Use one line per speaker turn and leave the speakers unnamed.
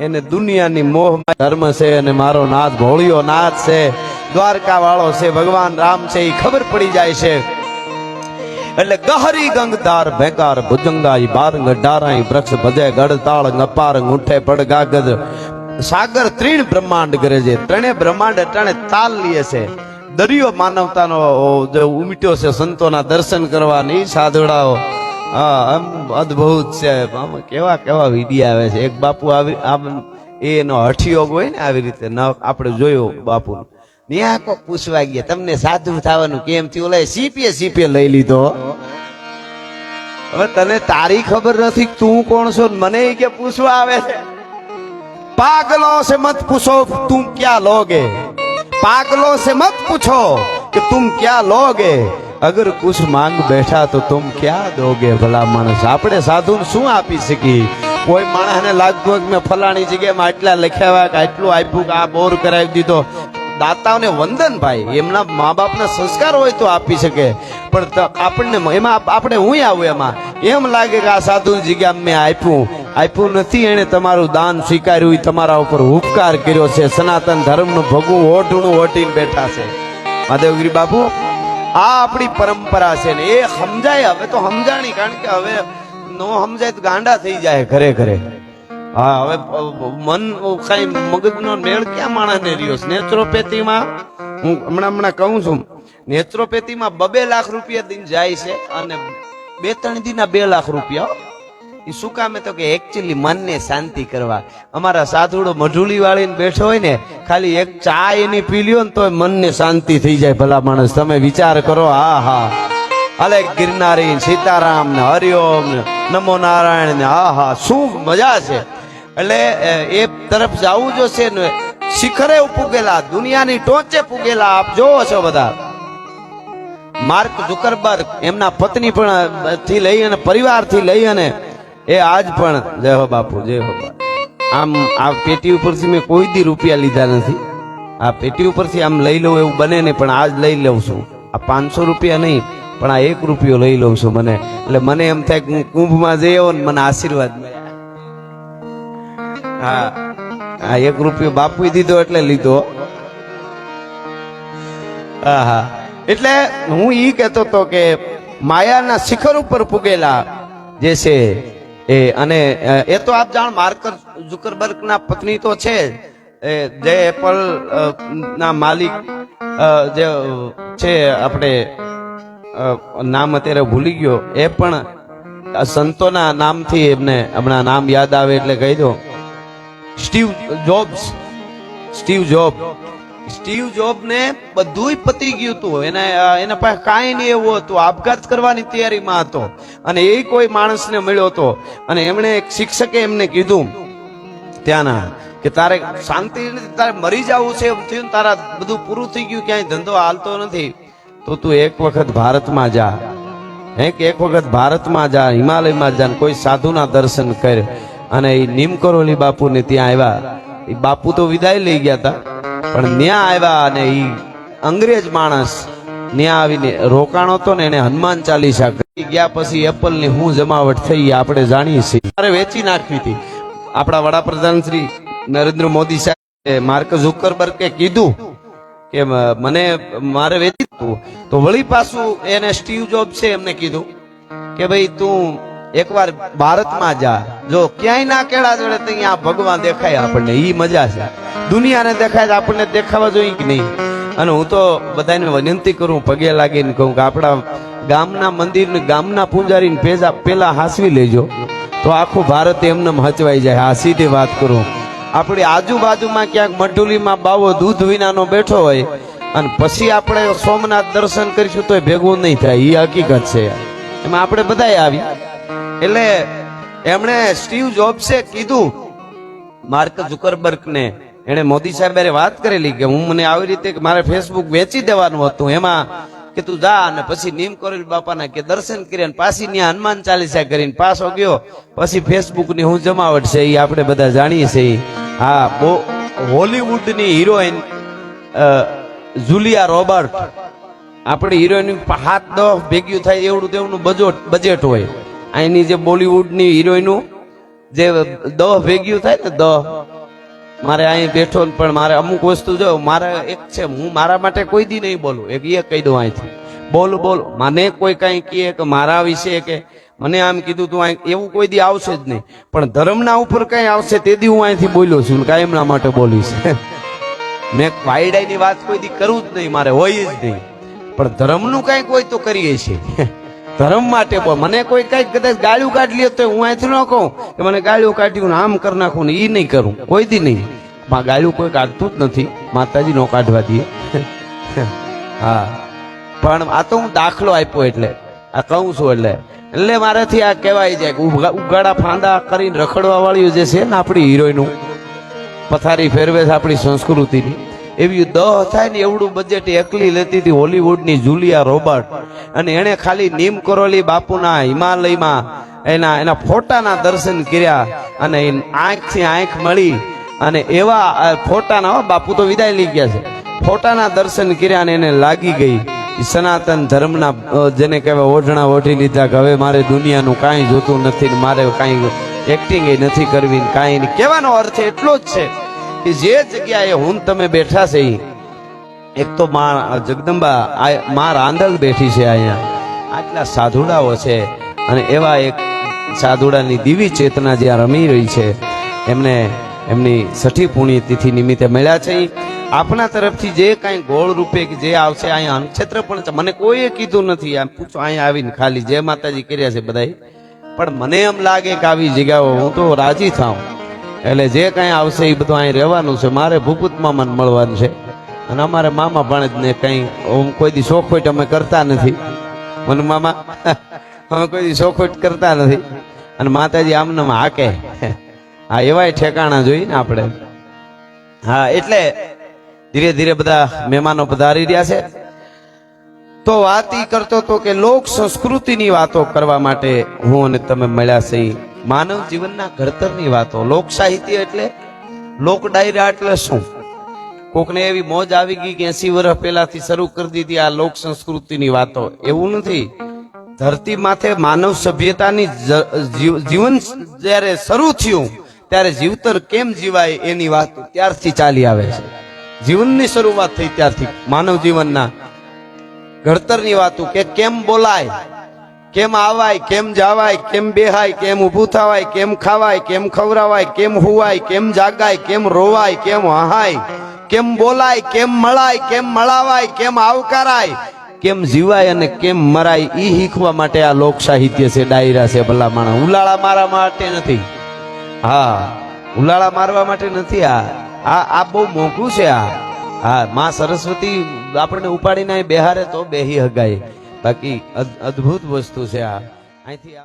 એને દુનિયાની મોહ ધર્મ છે અને મારો નાથ ભોળિયો નાથ છે. દ્વારકા વાળો છે, ભગવાન રામ છે એ ખબર પડી જાય છે. એટલે ગહરી ગંગધાર ભેકાર ભુજંગાઈ, બારંગ ડારાઈ વૃક્ષ, ભજે ગડતાળ નપાર ઉઠે પડ ગાગર સાગર ત્રીણ બ્રહ્માંડ કરે છે. ત્રણે બ્રહ્માંડ, ત્રણે તાલ લીએ છે. દરિયો માનવતાનો જે ઉમટ્યો છે, સંતોના દર્શન કરવાની સાધુડાઓ. હા, આમ અદભુત છે. આમ કેવા કેવા વિધિ આવે છે. એક બાપુ આવી આમ એનો હઠિયોગ હોય ને આવી રીતે ન આપણે જોયો બાપુ ન્યા કોક પૂછવા ગયા, તમને સાધુ થવાનું કેમ થયું? ઓલા સીપીએ સીપીએ લઈ લીધો. હવે તને તારી ખબર નથી તું કોણ છો? મને કે પૂછવા આવે છે. પાગલો સે મત પૂછો તું ક્યાં લોગે? પાગલો સે મત પૂછો કે તું ક્યાં લોગે? અગર કુછ માંગ બેઠા તો તુમ ક્યાં દોગે ભલા માણસ? આપણે સાધુ શું આપી શકી કોઈ માણસને લાગતું કે મેં ફલાણી જગ્યામાં આટલા લખ્યા કે આટલું આપ્યું કે આ બોર કરાવી દીધો. દાતાઓને વંદન ભાઈ, એમના મા બાપના સંસ્કાર હોય તો આપી શકે. પણ આપણને એમાં આપણે હું આવું એમાં? એમ લાગે કે આ સાધુ જગ્યા મેં આપ્યું. આપ્યું નથી એને તમારું દાન સ્વીકાર્યું તમારા ઉપર ઉપકાર કર્યો છે. સનાતન ધર્મનું ભગવું ઓઢણું ઓટીને બેઠા છે. મહાદેવગીરી બાપુ આ આપણી પરંપરા છે ને, એ સમજાય હવે તો સમજાણી, કારણ કે હવે નો સમજાય તો ગાંડા થઈ જાય ઘરે ઘરે. હા, હવે મન કઈ મગજનો મેળ ક્યાં માણસને રહ્યો? છે નેચરોપેથીમાં, હું હમણાં હમણાં કહું છું, નેચરોપેથીમાં બબે લાખ રૂપિયા દિન જાય છે અને બે ત્રણ દીના બે લાખ રૂપિયા એ શું કામે તો કે એકચ્યુઅલી મનને શાંતિ કરવા. અમારા સાધુડો મઢુલી વાળીને બેઠો હોય ને, ખાલી એક ચા એની પી લ્યો ને તો મનને શાંતિ થઈ જાય ભલા માણસ. તમે વિચાર કરો હા હા. અલે ગિરનારી સીતારામ ને હરિઓમ ને નમો નારાયણ ને હા હા. શું મજા છે? એટલે એ તરફ જવું જોશે ને શિખરે પૂગેલા દુનિયાની ટોચે પૂગેલા, આપ જોવો છો બધા. માર્ક ઝુકરબર્ગ એમના પત્ની પણ થી લઈ અને પરિવારથી લઈ અને એ આજ પણ જય હો બાપુ, જય હો આમ આ પેટી ઉપરથી મેં કોઈ દી રૂપિયા લીધા નથી. આ પેટી ઉપરથી આમ લઈ લઉં એવું બને નહીં, પણ આજ લઈ લઉં છું. આ પાંચસો રૂપિયા નહીં, પણ આ એક રૂપિયો લઈ લઉં છું મને. એટલે મને એમ થાય કે હું કુંભમાં જઈ ને મને આશીર્વાદ મળ્યા હા, આ એક રૂપિયો બાપુએ દીધો એટલે લીધો. હા હા એટલે હું ઈ કહેતો તો કે માયાના શિખર ઉપર પુગેલા જે છે એ, અને એ તો આપ જાણ માર્કર ઝુકરબર્ગ ના પત્ની તો છે. એ, જે એપલ ના માલિક જે છે આપણે નામ અત્યારે ભૂલી ગયો. એ પણ સંતોના નામથી એમને હમણાં નામ યાદ આવે એટલે કહી દો Steve Jobs. Steve Job. Steve Job ને બધુંય પતી ગયું હતું. એને એના પાસે કાંઈ નહીં એવું હતું. આપઘાત કરવાની તૈયારીમાં હતો. અને એ કોઈ માણસને મળ્યો હતો. અને એમણે એક શિક્ષકે એમને કીધું ત્યાંના કે તારે શાંતિ તારે મરી જવું છે એમ થયું તારા બધું પૂરું થઈ ગયું, ક્યાંય ધંધો હાલતો નથી. તો તું એક વખત ભારતમાં જા. હે, કે એક વખત ભારતમાં જા, હિમાલયમાં જા કોઈ સાધુના દર્શન કર. અને એ નીમકરોલી બાપુને ત્યાં આવ્યા. એ બાપુ તો વિદાય લઈ ગયા હતા પણ ત્યાં આવ્યા અને એ અંગ્રેજ માણસ ત્યાં આવીને રોકાણો હતો ને એને હનુમાન ચાલીસા કરી. ગયા પછી એપલની હું જમાવટ થઈ આપણે જાણીએ છીએ. મારે વેચી નાખવી હતી. આપણા વડાપ્રધાન શ્રી નરેન્દ્ર મોદી સાહેબ માર્ક ઝુકરબર્ગે કીધું કે મને, મારે વેચી. તો વળી પાછું એને સ્ટીવ જોબ છે એમને કીધું કે ભાઈ તું એકવાર ભારતમાં જા. જો ક્યાંય ના કેળા જોડે તો અહીંયા ભગવાન દેખાય આપણને. એ મજા છે. દુનિયાને દેખાય આપણને દેખાવા જોઈએ કે નહીં? અને હું તો બધાને વિનંતી કરું, પગે લાગીને કહું કે આપણા ગામના મંદિરને ગામના પૂજારીને પેજા પેલા હાંસવી લેજો. તો આખું ભારત એમને હચવાઈ જાય. આ સીધી વાત કરું. આપણી આજુબાજુમાં ક્યાંક મઢુલીમાં બાવો દૂધ વિનાનો બેઠો હોય અને પછી આપણે સોમનાથ દર્શન કરીશું તો ભેગું નહીં થાય. એ હકીકત છે. એમાં આપણે બધાય આવી. એટલે એમણે સ્ટીવ જોબ્સે કીધું, માર્ક ઝુકરબર્ગને, એણે મોદી સાહેબે વાત કરેલી કે હું મને આવી રીતે મારે ફેસબુક વેચી દેવાનું હતું, એમાં કે તું જા અને પછી નીમ કરેલ બાપાના કે દર્શન કર્યા અને પાછી ત્યાં હનુમાન ચાલીસા કરીને પાછો ગયો, પછી ફેસબુકની હું જમાવટ છે એ આપણે બધા જાણીએ છીએ. હા બહુ હોલીવુડની હિરોઈન જુલિયા રોબર્ટ. આપણી હિરોઈન હાથ દસ ભેગ્યું થાય, એવડું તેવડું બજેટ બજેટ હોય. અહીંની જે બોલિવૂડની હિરોઈનો જે દહ ભેગ્યું થાય ને દહ, મારે અહીં બેઠો ને પણ મારે અમુક વસ્તુ જો, મારે એક છે, હું મારા માટે કોઈ દી નહીં બોલું, એક એ કહી દઉં અહીંથી. બોલ બોલ, મને કોઈ કઈ કહે કે મારા વિશે કે, મને આમ કીધું તું અહીં, એવું કોઈ દી આવશે જ નહીં. પણ ધર્મના ઉપર કઈ આવશે તે દી હું અહીંથી બોલ્યો છું ને એમના માટે બોલીશ. મેં વાયડાઈની વાત કોઈ દી કરું જ નહીં, મારે હોય જ નહીં. પણ ધર્મનું કઈ કોઈ તો કરીએ છીએ. ધર્મ માટે બોલ. મને કોઈ કઈ કદાચ ગાળ્યું કાઢી લે તો હું અહીંથી ન કહું કે મને ગાળ્યું કાઢ્યું આમ કરી નાખું ને એ નહીં કરું. કોઈ દી નહીં. માં ગાળ્યું કોઈ કાઢતું જ નથી. માતાજી નો કાઢવા દઈએ હા. પણ આ તો હું દાખલો આપ્યો એટલે. આ કહું છું એટલે. એટલે મારાથી આ કહેવાય જાય કે ઉગા- ઉગાડા ફાંદા કરીને રખડવા વાળ્યું જે છે ને આપણી હિરોઈનું, પથારી ફેરવે છે આપણી સંસ્કૃતિની. એવી દહ થાય ને એવડું બજેટ એકલી લેતી હતી હોલીવુડની જુલિયા રોબર્ટ. અને એણે ખાલી નીમ કરોલી બાપુના હિમાલયમાં એના એના ફોટાના દર્શન કર્યા અને આંખથી આંખ મળી અને એવા ફોટાના બાપુ તો વિદાય લઈ ગયા છે. ફોટાના દર્શન કર્યા અને એને લાગી ગઈ. સનાતન ધર્મના જેને કહેવાય ઓઢણા ઓઢી લીધા કે હવે મારે દુનિયાનું કાંઈ જોતું નથી મારે કાંઈ એક્ટિંગ નથી કરવી કાંઈ કહેવાનો અર્થ એટલો જ છે. કે જે જગ્યાએ હું તમે બેઠા છે એક તો મા જગદંબા મા રાંદલ બેઠી છે અહીંયા. આટલા સાધુડાઓ છે અને એવા એક સાધુડાની દિવી ચેતના જ્યાં રમી રહી છે, એમને એમની છઠ્ઠી પુણ્યતિથિ નિમિત્તે મળ્યા છે આપણા તરફથી જે કાંઈ ગોળ રૂપે જે આવશે, અહીંયા અનક્ષેત્ર પણ મને કોઈએ કીધું નથી. આમ પૂછો, અહીંયા આવીને ખાલી જય માતાજી કર્યા છે બધાએ પણ મને એમ લાગે કે આવી જગ્યાઓ હું તો રાજી થાઉં. એટલે જે કાંઈ આવશે એ બધું અહીં રહેવાનું છે. મારે ભૂપૂત મામાને મળવાનું છે. અને અમારે મામા ભાણેજને કંઈ, હું કોઈ દી શોખોટ અમે કરતા નથી. મને મામા અમે કોઈ દી શોખોટ કરતા નથી. અને માતાજી આમને હાકે. હા, એવાય ઠેકાણા જોઈએ ને આપણે. હા, એટલે ધીરે ધીરે બધા મહેમાનો પધારી રહ્યા છે. તો વાત કરતો તો કે લોક સંસ્કૃતિની વાતો કરવા માટે હું અને તમે મળ્યા છે માનવ જીવનના ઘડતરની વાતો. લોક સાહિત્ય એટલે લોક ડાયરા એટલે શું? કોકને એવી મોજ આવી ગઈ કે એસી વર્ષ પહેલાથી શરૂ કરી દીધી આ લોક સંસ્કૃતિની વાતો. એવું નથી. ધરતી માથે માનવ સભ્યતાની જીવન જ્યારે શરૂ થયું, ત્યારે જીવતર કેમ જીવાય એની વાત ત્યારથી ચાલી આવે છે. જીવનની શરૂઆત થઈ ત્યારથી માનવ જીવનના ઘડતરની વાતો કે કેમ બોલાય? કેમ આવાય, કેમ જાવાય, કેમ બેહાય, કેમ ઊભું થવાય, કેમ ખાવાય, કેમ ખવરાવાય કેમ હુવાય, કેમ જાગાય, કેમ રોવાય, કેમ હહાય, કેમ બોલાય, કેમ મળાય, કેમ મળાવાય, કેમ આવકારાય, કેમ જીવાય અને કેમ મરાય એ શીખવા માટે આ લોક સાહિત્ય છે, ડાયરા છે, ભલા માણસ. ઉલાળા મારા માટે નથી. હા, ઉલાળા મારવા માટે નથી આ. આ આ બહુ મોંઘું છે આ. હા, માં સરસ્વતી આપણને ઉપાડીને બેહારે તો બેહી હગાય. બાકી અદ- અદ્ભુત વસ્તુ છે આ. અહીંથી